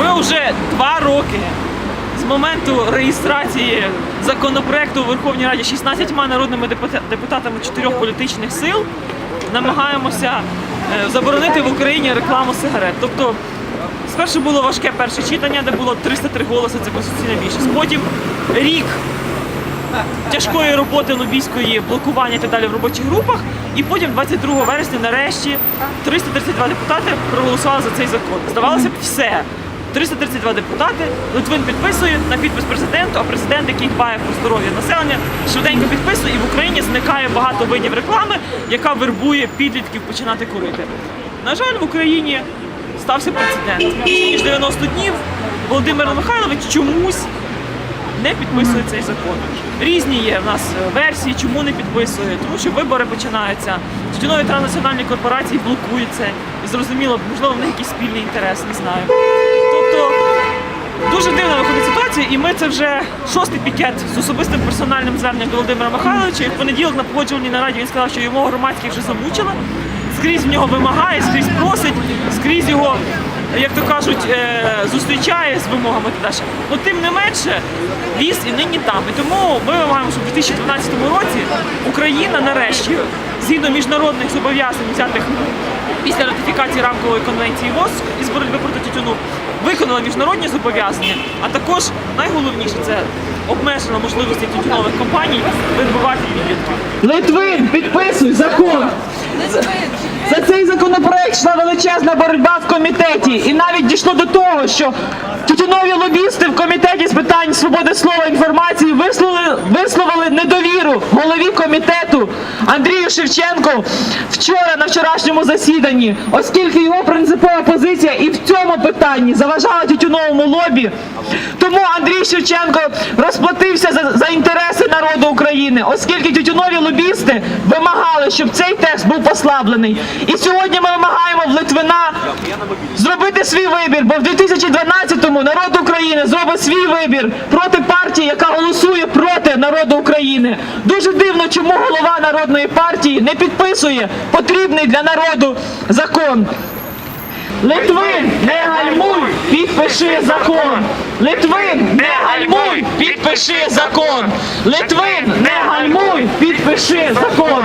Ми вже два роки з моменту реєстрації законопроекту у Верховній Раді 16 народними депутатами чотирьох політичних сил намагаємося е, заборонити в Україні рекламу сигарет. Тобто, спершу було важке перше читання, де було 303 голоси, це конституційна більшість. Потім рік тяжкої роботи лобійської, блокування і так далі в робочих групах. І потім 22 вересня нарешті 332 депутати проголосували за цей закон. Здавалося б, все. 332 депутати, Литвин підписує на підпис президенту, а президент, який дбає про здоров'я населення, швиденько підписує, і в Україні зникає багато видів реклами, яка вербує підлітків починати курити. На жаль, в Україні стався прецедент. Більше ніж 90 днів Володимир Михайлович чомусь не підписує цей закон. Різні є в нас е, версії, чому не підписує, тому що вибори починаються. Тютюнові транснаціональні корпорації блокують це. І зрозуміло, можливо, в них якийсь спільний інтерес, не знаю. Тобто дуже дивна виходить ситуація, і ми це вже шостий пікет з особистим персональним зверненням до Володимира Михайловича. І в понеділок на погоджувальній нараді він сказав, що його громадських вже замучили. Скрізь в нього вимагає, скрізь просить, скрізь його як то кажуть, е, зустрічає з вимогами та далі. Ну тим не менше, ліс і нині там. І тому ми вимагаємо, щоб у 2012 році Україна нарешті, згідно міжнародних зобов'язань, взятих після ратифікації рамкової конвенції ВОЗ із боротьби проти тютюну, виконала міжнародні зобов'язання, а також найголовніше це обмежена можливості тютюнових компаній вибивати підлітків. Литвин, підписуй закон. За цей законопроект йшла величезна боротьба в комітеті. І навіть дійшло до того, що тютюнові лобісти в комітеті з питань свободи слова інформації висловили недовіру голові комітету Андрію Шевченку вчора на вчорашньому засіданні, оскільки його принципова позиція і в цьому питанні заважала тютюновому лобі. Тому Андрій Шевченко розплатився за, за інтереси народу України, оскільки тютюнові лобісти вимагали, щоб цей текст був послаблений. І сьогодні ми вимагаємо в Литвина зробити свій вибір, бо в 2012-му народ України зробить свій вибір проти партії, яка голосує народу України. Дуже дивно, чому голова народної партії не підписує потрібний для народу закон. Литвин, не гальмуй, підпиши закон. Литвин, не гальмуй, підпиши закон. Литвин, не гальмуй, підпиши закон.